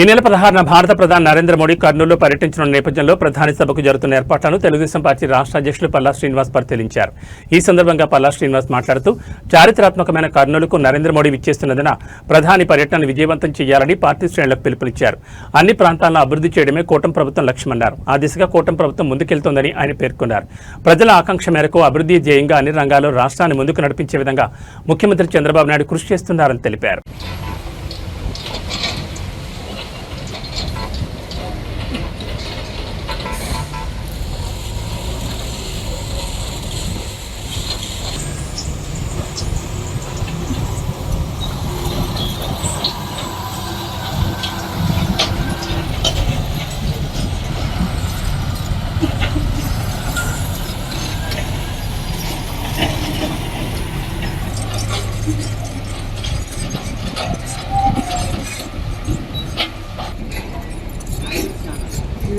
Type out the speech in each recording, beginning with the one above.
ఈ నెల పదహారున భారత ప్రధాని నరేంద్ర మోడీ కర్నూలులో పర్యటించిన నేపథ్యంలో ప్రధాని సభకు జరుగుతున్న ఏర్పాట్లను తెలుగుదేశం పార్టీ రాష్ట్ర అధ్యక్షులు పల్లా శ్రీనివాస్ పరిశీలించారు. ఈ సందర్భంగా పల్లా శ్రీనివాస్ మాట్లాడుతూ చారిత్రాత్మకమైన కర్నూలుకు నరేంద్ర మోడీ విచ్చేస్తున్నందున ప్రధాని పర్యటనను విజయవంతం చేయాలని పార్టీ శ్రేణులకు పిలుపునిచ్చారు. అన్ని ప్రాంతాలను అభివృద్ధి చేయడమే కూటమి ప్రభుత్వం లక్ష్యమన్నారు. ఆ దిశగా కూటమి ప్రభుత్వం ముందుకెళ్తోందని ఆయన పేర్కొన్నారు. ప్రజల ఆకాంక్ష మేరకు అభివృద్ధి ధ్యేయంగా అన్ని రంగాల్లో రాష్ట్రాన్ని ముందుకు నడిపించే విధంగా ముఖ్యమంత్రి చంద్రబాబు నాయుడు కృషి చేస్తున్నారని తెలిపారు.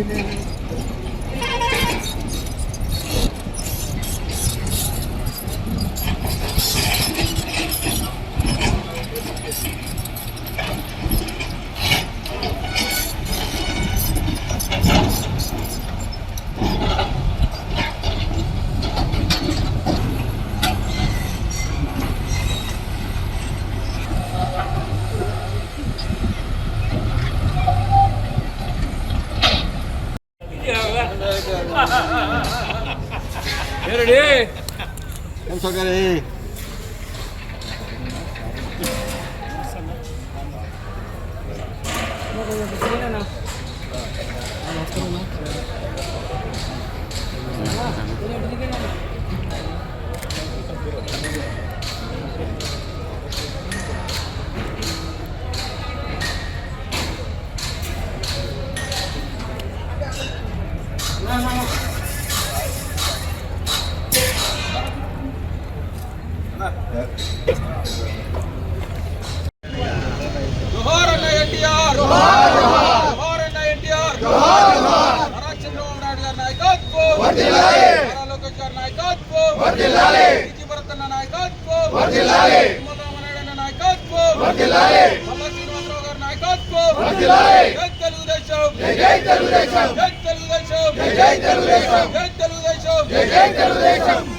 Amen. કરે వర్ధిల్లాలి. నాయకత్వం. వర్ధిల్లాలి. తెలుగుదేశం. తెలుగుదేశం. తెలుగుదేశం. తెలుగుదేశం. తెలుగుదేశం.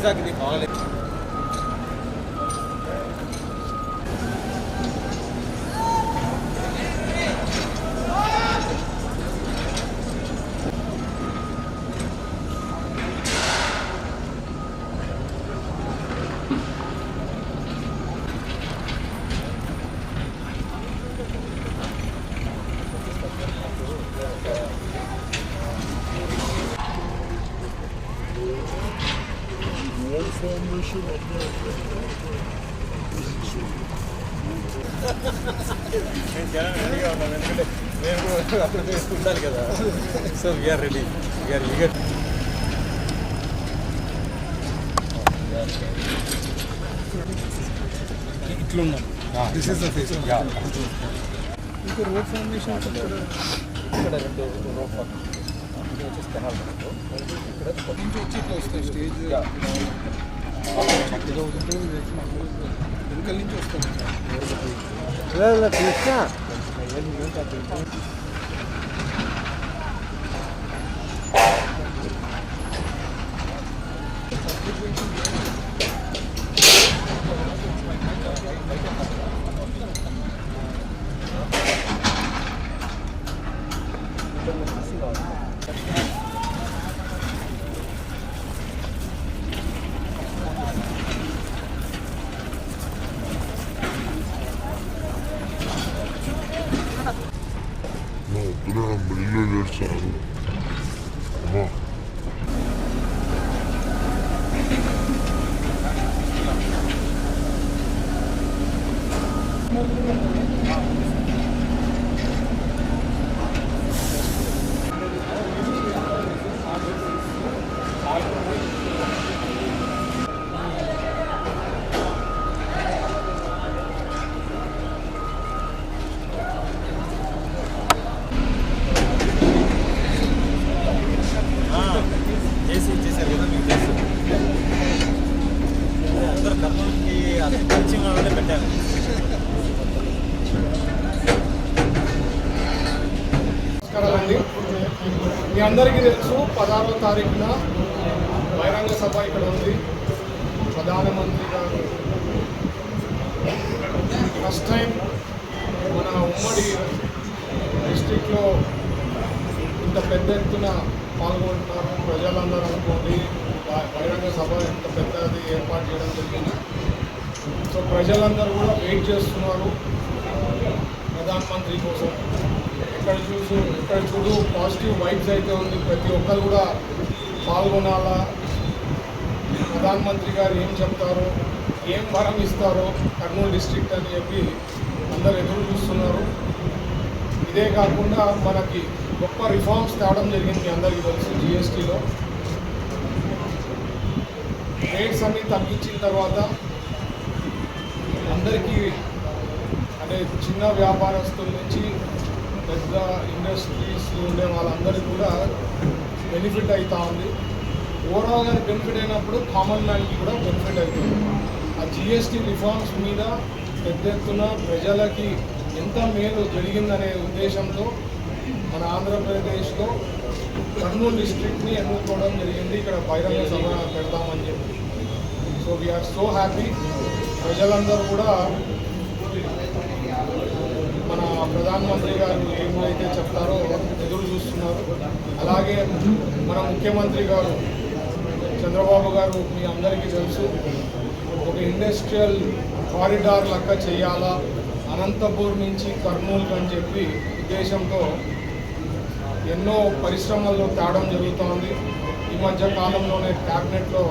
现在给你发了。తెలుగుదేశం ఇది వైజాగ్ ఇది బాగలేదు నేను జనం రెడీగా ఉన్నాను ఎందుకంటే మేము కూడా అక్కడ ఉండాలి కదా so we are ready we are eager ఇట్లున్నాం this is the phase ఇంకా రోడ్ ఫార్మేషన్ ఇక్కడ రెండు రోడ్ ఫార్మేషన్ వచ్చేసి కెనాల్ ఇక్కడ నుంచి వచ్చి ఇట్లా వస్తాయి స్టేజ్. No, మీ అందరికీ తెలుసు పదహారవ తారీఖున బహిరంగ సభ ఇక్కడ ఉంది. ప్రధానమంత్రి గారు. ఫస్ట్ టైం మన ఉమ్మడి డిస్టిక్లో ఇంత పెద్ద ఎత్తున పాల్గొంటున్నారు. ప్రజలందరూ అనుకోండి బహిరంగ సభ ఎంత పెద్దది ఏర్పాటు చేయడం జరిగింది. సో ప్రజలందరూ కూడా వెయిట్ చేస్తున్నారు. ప్రధానమంత్రి కోసం. ఎక్కడ చూసి ఎక్కడ చూడు పాజిటివ్ వైబ్స్ అయితే ఉంది. ప్రతి ఒక్కరు కూడా పాల్గొనాలా? ప్రధానమంత్రి గారు ఏం చెప్తారో? ఏం వరం ఇస్తారో? కర్నూలు డిస్ట్రిక్ట్ అని చెప్పి అందరు ఎదురు చూస్తున్నారు. ఇదే కాకుండా మనకి గొప్ప రిఫార్మ్స్ తేవడం జరిగింది మీ అందరికీ తెలుసు జిఎస్టీలో రేట్స్ అన్ని తగ్గించిన తర్వాత అందరికీ అంటే చిన్న వ్యాపారస్తుల నుంచి పెద్ద ఇండస్ట్రీస్ ఉండే వాళ్ళందరికీ కూడా బెనిఫిట్ అవుతూ ఉంది. ఓవరాల్గా బెనిఫిట్ అయినప్పుడు కామన్ మ్యాన్కి కూడా బెనిఫిట్ అవుతుంది ఆ జిఎస్టీ రిఫార్మ్స్ మీద పెద్ద ఎత్తున ప్రజలకి ఎంత మేలు జరిగిందనే ఉద్దేశంతో మన ఆంధ్రప్రదేశ్లో కర్నూలు డిస్ట్రిక్ట్ని ఎన్నుకోవడం జరిగింది. ఇక్కడ బహిరంగ సభ పెడతామని చెప్పి. సో వీఆర్ సో హ్యాపీ ప్రజలందరూ కూడా మన ప్రధానమంత్రి గారు ఏమైతే చెప్తారో ఎదురు చూస్తున్నారు. అలాగే మన ముఖ్యమంత్రి గారు చంద్రబాబు గారు మీ అందరికీ తెలుసు ఒక ఇండస్ట్రియల్ కారిడార్ లెక్క చేయాలా అనంతపూర్ నుంచి కర్నూలు అని చెప్పి ఉద్దేశంతో ఎన్నో పరిశ్రమల్లో తేడం జరుగుతోంది. ఈ మధ్య కాలంలోనే క్యాబినెట్లో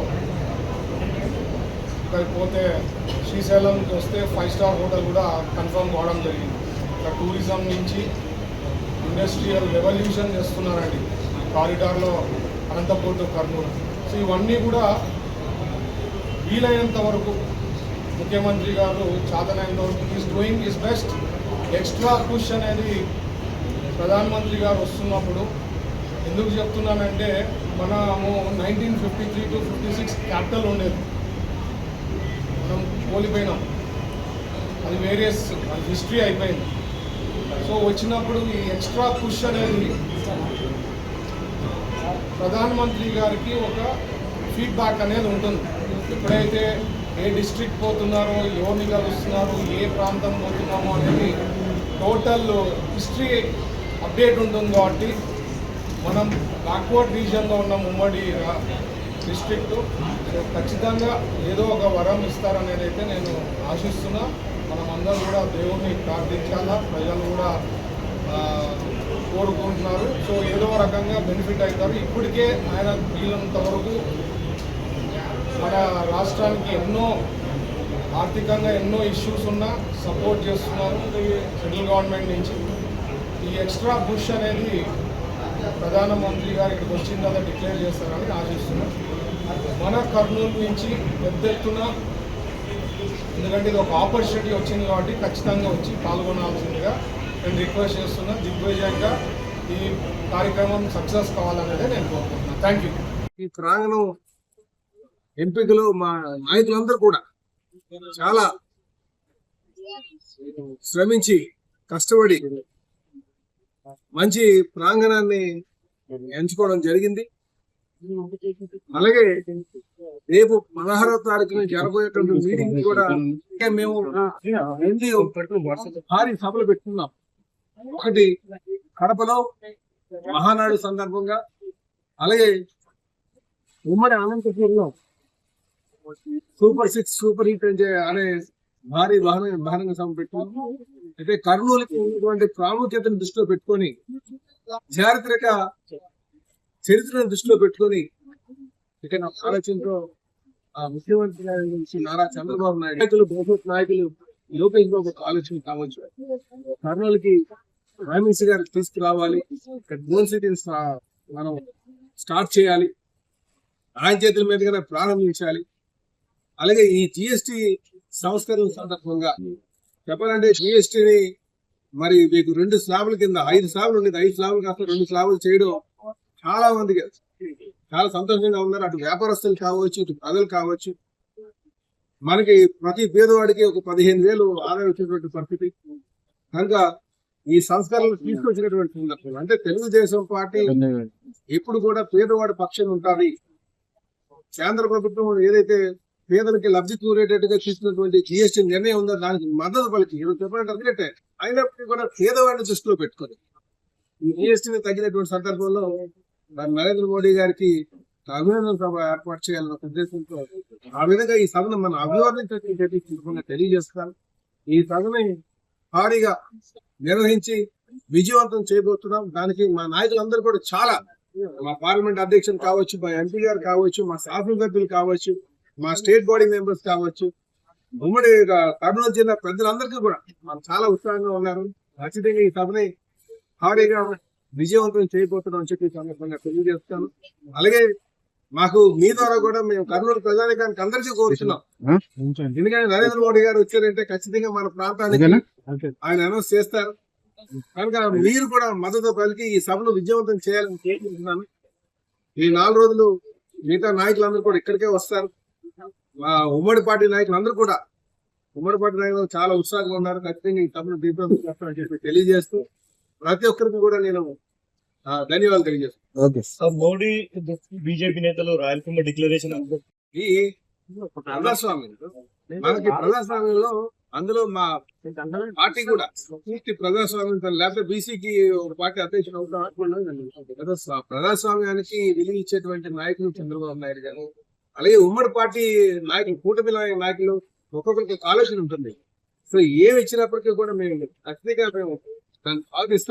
ఇక్కడికి పోతే శ్రీశైలంకి వస్తే ఫైవ్ స్టార్ హోటల్ కూడా కన్ఫర్మ్ కావడం జరిగింది. ఇక్కడ టూరిజం నుంచి ఇండస్ట్రియల్ రెవల్యూషన్ చేస్తున్నారండి కారిడార్లో అనంతపూర్ టు కర్నూలు. సో ఇవన్నీ కూడా వీలైనంత వరకు ముఖ్యమంత్రి గారు చాతనైనంత వరకు is doing is best extra push అనేది ప్రధానమంత్రి గారు వస్తున్నప్పుడు ఎందుకు చెప్తున్నానంటే మనము nineteen fifty three to fifty six capital ఉండేది. మనం కోల్పోయినాం. అది వేరియస్ అది హిస్టరీ అయిపోయింది. సో వచ్చినప్పుడు ఈ ఎక్స్ట్రా పుష్ అనేది ప్రధానమంత్రి గారికి ఒక ఫీడ్బ్యాక్ అనేది ఉంటుంది. ఎప్పుడైతే ఏ డిస్ట్రిక్ట్ పోతున్నారో ఎవరిని కలుస్తున్నారు ఏ ప్రాంతం పోతున్నామో అనేది టోటల్ హిస్టరీ అప్డేట్ ఉంటుంది కాబట్టి మనం బ్యాక్వర్డ్ రీజన్లో ఉన్న ఉమ్మడి డిస్ట్రిక్ట్ సో ఖచ్చితంగా ఏదో ఒక వరం ఇస్తారనేది అయితే నేను ఆశిస్తున్నా. మనం అందరూ కూడా దేవుణ్ణి ప్రార్థించాలా? ప్రజలు కూడా కోరుకుంటున్నారు. సో ఏదో రకంగా బెనిఫిట్ అవుతారు. ఇప్పటికే ఆయన వీళ్ళంత వరకు మన రాష్ట్రానికి ఎన్నో ఆర్థికంగా ఎన్నో ఇష్యూస్ ఉన్నా సపోర్ట్ చేస్తున్నారు సెంట్రల్ గవర్నమెంట్ నుంచి. ఈ ఎక్స్ట్రా బుష్ అనేది ప్రధానమంత్రి గారు ఇక్కడికి వచ్చిన తర్వాత డిక్లేర్ చేస్తారని ఆశిస్తున్నాం. మన కర్నూలు నుంచి పెద్ద ఎత్తున ఎందుకంటే ఇది ఒక ఆపర్చునిటీ వచ్చింది కాబట్టి ఖచ్చితంగా వచ్చి పాల్గొనాల్సిందిగా నేను రిక్వెస్ట్ చేస్తున్నా దిగ్విజయంగా ఈ కార్యక్రమం సక్సెస్ కావాలనేదే నేను కోరుకుంటున్నాను థ్యాంక్ యూ ఈ ప్రాంగణం ఎంపికలు మా నాయకులందరూ కూడా చాలా శ్రమించి కష్టపడి మంచి ప్రాంగణాన్ని ఎంచుకోవడం జరిగింది. అలాగే రేపు పదహారో తారీఖున జరగబోయేటువంటి మీటింగ్ కూడా మేము భారీ సభలు పెట్టుకున్నాం. ఒకటి కడపలో మహానాడు సందర్భంగా అలాగే ఉమ్మడి అనంతపురంలో సూపర్ సిక్స్ సూపర్ హిట్ అనే భారీ వాహన బహిరంగ సభ పెట్టుకున్నాం. అయితే కర్నూలుకి ఉన్నటువంటి ప్రాముఖ్యతను దృష్టిలో పెట్టుకొని చారిత్రక చరిత్రను దృష్టిలో పెట్టుకొని ఇక నా ఆలోచనతో ఆ ముఖ్యమంత్రి గారి గురించి నారా చంద్రబాబు నాయుడు నాయకులు భవిష్యత్ నాయకులు లోకేష్ బాబు ఒక ఆలోచన కావచ్చు. కర్నూలుకి ప్రైమ్ మినిస్టర్ గారికి తీసుకురావాలి. ఇక్కడ గోల్ సిటీని స్టా- మనం స్టార్ట్ చేయాలి. ఆయన చేతుల మీదుగానే ప్రారంభించాలి. అలాగే ఈ జిఎస్టి సంస్కరణ సందర్భంగా చెప్పాలంటే జిఎస్టిని మరి మీకు రెండు స్లాబ్ల కింద ఐదు స్లాబ్లు ఉండేది. ఐదు స్లాబ్లు కాస్త రెండు స్లాబ్లు చేయడం చాలా మందికి చాలా సంతోషంగా ఉన్నారు. అటు వ్యాపారస్తులు కావచ్చు ఇటు ప్రజలు కావచ్చు. మనకి ప్రతి పేదవాడికి ఒక పదిహేను వేలు ఆదాయం వచ్చేటువంటి పరిస్థితి. కనుక ఈ సంస్కరణలు తీసుకొచ్చినటువంటి సందర్భం. అంటే తెలుగుదేశం పార్టీ ఎప్పుడు కూడా పేదవాడి పక్షం ఉంటుంది. కేంద్ర ప్రభుత్వం ఏదైతే పేదలకి లబ్ధి కూరేటట్టుగా తీసుకున్నటువంటి జిఎస్టీ నిర్ణయం ఉందో? దానికి మద్దతు పలికి. ఈరోజు చెప్పాలంటే అందుకంటే అయినప్పటికీ కూడా పేదవాడిని దృష్టిలో పెట్టుకొని ఈ జిఎస్టీని తగ్గినటువంటి సందర్భంలో నరేంద్ర మోడీ గారికి అభినందన సభ ఏర్పాటు చేయాలన్న ఉద్దేశంతో ఆ విధంగా ఈ సభను మనం అభివర్ణించేటువంటి సందర్భంగా తెలియజేస్తాను ఈ సభని భారీగా నిర్వహించి విజయవంతం చేయబోతున్నాం. దానికి మా నాయకులందరూ కూడా చాలా మా పార్లమెంట్ అధ్యక్షులు కావచ్చు మా ఎంపీ గారు కావచ్చు మా శాసనసభ్యులు కావచ్చు మా స్టేట్ బాడీ మెంబర్స్ కావచ్చు ఉమ్మడి కర్నూలు జిల్లా పెద్దలందరికీ కూడా మనం చాలా ఉత్సాహంగా ఉన్నారు. ఖచ్చితంగా ఈ సభని భారీగా విజయవంతం చేయబోతున్నాం అని చెప్పి సందర్భంగా తెలియజేస్తాను. అలాగే మాకు మీ ద్వారా కూడా మేము కర్నూలు ప్రజానికానికి అందరికీ కోరుతున్నాం. ఎందుకంటే నరేంద్ర మోడీ గారు వచ్చారంటే ఖచ్చితంగా మన ప్రాంతానికి ఆయన అనౌన్స్ చేస్తారు. కనుక మీరు కూడా మద్దతు పలికి ఈ సభను విజయవంతం చేయాలని కోరుకుంటున్నాను ఈ నాలుగు రోజులు మిగతా నాయకులందరూ కూడా ఇక్కడికే వస్తారు. ఉమ్మడి పార్టీ నాయకులందరూ కూడా ఉమ్మడి పార్టీ నాయకులు చాలా ఉత్సాహంగా ఉన్నారు. ఖచ్చితంగా ఈ సభను దీపం చేస్తామని చెప్పి తెలియజేస్తూ ప్రతి ఒక్కరికి కూడా నేను ధన్యవాదాలు తెలియజేస్తాను మోడీ బీజేపీ నేతలు రాయలసీమ డిక్లరేషన్ ఈ ప్రజాస్వామ్యం మనకి ప్రజాస్వామ్యంలో అందులో మా పార్టీ కూడా పూర్తి ప్రజాస్వామ్యం లేకపోతే బీసీకి ఒక పార్టీ అధ్యక్షుడు అవుతాం ప్రజాస్వా- ప్రజాస్వామ్యానికి విలువ ఇచ్చేటువంటి నాయకులు చంద్రబాబు నాయుడు గారు. అలాగే ఉమ్మడి పార్టీ నాయకులు కూటమి నాయకులు ఒక్కొక్కరికి ఒక ఆలోచన ఉంటుంది. సో ఏమి ఇచ్చినప్పటికీ కూడా మేము ఖచ్చితంగా మేము దాన్ని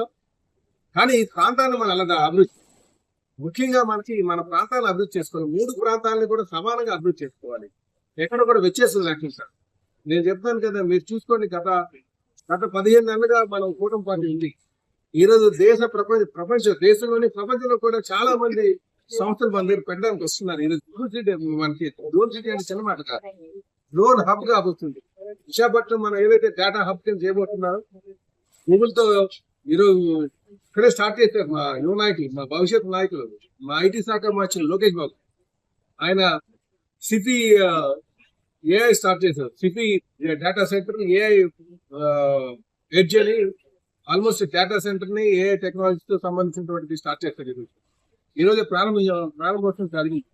కానీ ఈ ప్రాంతాన్ని మనం అలా అభివృద్ధి ముఖ్యంగా మనకి మన ప్రాంతాన్ని అభివృద్ధి చేసుకోవాలి. మూడు ప్రాంతాలను కూడా సమానంగా అభివృద్ధి చేసుకోవాలి. ఎక్కడ కూడా వ్యత్యాసం సార్ నేను చెప్తాను కదా మీరు చూసుకోండి గత గత పదిహేను నెలలుగా మనం కూటమి పార్టీ ఉంది. ఈ రోజు దేశ ప్రపంచ ప్రపంచ దేశంలోని ప్రపంచంలో కూడా చాలా మంది సంస్థలు మన దగ్గర పెట్టడానికి వస్తున్నారు. ఈరోజు డ్రోన్ సిటీ మనకి డ్రోన్ సిటీ అంటే చిన్న మాట కాదు. డ్రోన్ హబ్గా అవుతుంది. విశాఖపట్నం మనం ఏదైతే డేటా హబ్ కింద చేయబోతున్నారో గూగుల్తో ఈరోజు ఇక్కడే స్టార్ట్ చేశారు మా యువ నాయకులు మా భవిష్యత్ నాయకులు. మా ఐటీ శాఖ మార్చిన లోకేష్ బాబు. ఆయన సిపి ఏఐ స్టార్ట్ చేశారు. CP data center AI edge అని ఆల్మోస్ట్ డేటా సెంటర్ని ఏఐ టెక్నాలజీతో సంబంధించినటువంటి స్టార్ట్ చేస్తారు ఈరోజు. ఈ రోజు ప్రారంభ ప్రారంభోత్సవం జరిగింది.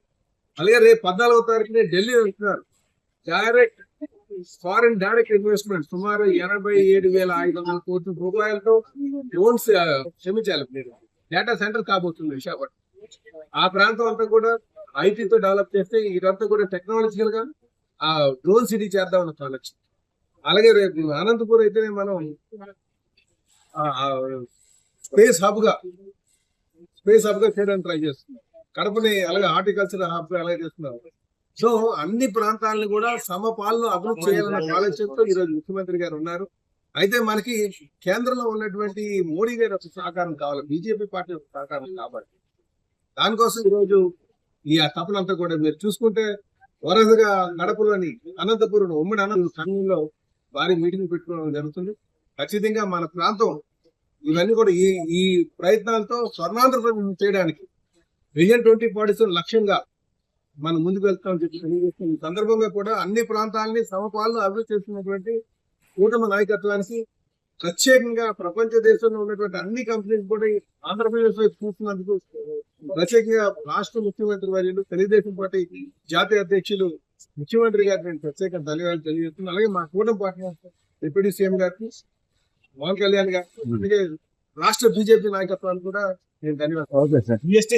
అలాగే రేపు పద్నాలుగో తారీఖునే ఢిల్లీ వెళ్తున్నారు. డైరెక్ట్ ఫారిన్ డైరెక్ట్ ఇన్వెస్ట్మెంట్ సుమారు ఎనభై ఏడు వేల ఐదు వందల కోట్ల రూపాయలతో లోన్స్ క్షమించాలి మీరు. డేటా సెంటర్ కాబోతుంది విశాఖపట్నం. ఆ ప్రాంతం అంతా కూడా ఐటీతో డెవలప్ చేస్తే ఇదంతా కూడా టెక్నాలజికల్గా ఆ డ్రోన్ సిటీ చేద్దామన్న ఆలోచన. అలాగే రేపు అనంతపూర్ అయితేనే మనం స్పేస్ హబ్గా స్పేస్ హబ్గా చేయడానికి ట్రై చేస్తున్నాం. కడపని అలాగే హార్టికల్చర్ హబ్గా అలాగే చేస్తున్నాం. సో అన్ని ప్రాంతాలను కూడా సమపాలను అభివృద్ధి చేయాలన్న ఆలోచనతో ఈరోజు ముఖ్యమంత్రి గారు ఉన్నారు. అయితే మనకి కేంద్రంలో ఉన్నటువంటి మోడీ గారి ఒక సహకారం కావాలి. బీజేపీ పార్టీ ఒక సహకారం కావాలి దానికోసం ఈరోజు ఈ ఆ తపనంతా కూడా మీరు చూసుకుంటే వరుసగా గడపలోని అనంతపురం ఉమ్మడి అనంత సంఘంలో భారీ మీటింగ్ పెట్టుకోవడం జరుగుతుంది. ఖచ్చితంగా మన ప్రాంతం ఇవన్నీ కూడా ఈ ఈ ప్రయత్నాలతో స్వర్ణాంధ్రప్రదేశ్ చేయడానికి విజన్ ట్వంటీ ఫార్టీ లక్ష్యంగా మనం ముందుకు వెళ్తామని చెప్పి తెలియజేస్తుంది ఈ సందర్భంగా కూడా అన్ని ప్రాంతాలని సమపాలను అభివృద్ధి చేస్తున్నటువంటి కూటమి నాయకత్వానికి ప్రత్యేకంగా ప్రపంచ దేశంలో ఉన్నటువంటి అన్ని కంపెనీస్ కూడా ఆంధ్రప్రదేశ్ వైపు చూస్తున్నందుకు ప్రత్యేకంగా రాష్ట్ర ముఖ్యమంత్రి వర్యులు తెలుగుదేశం పార్టీ జాతీయ అధ్యక్షులు ముఖ్యమంత్రి గారికి నేను ప్రత్యేక ధన్యవాదాలు తెలియజేస్తున్నాను. అలాగే మా కూటమి పార్టీ డిప్యూటీ సీఎం గారికి పవన్ కళ్యాణ్ అలాగే రాష్ట్ర బీజేపీ నాయకత్వానికి కూడా నేను ధన్యవాదాలు. జిఎస్టీ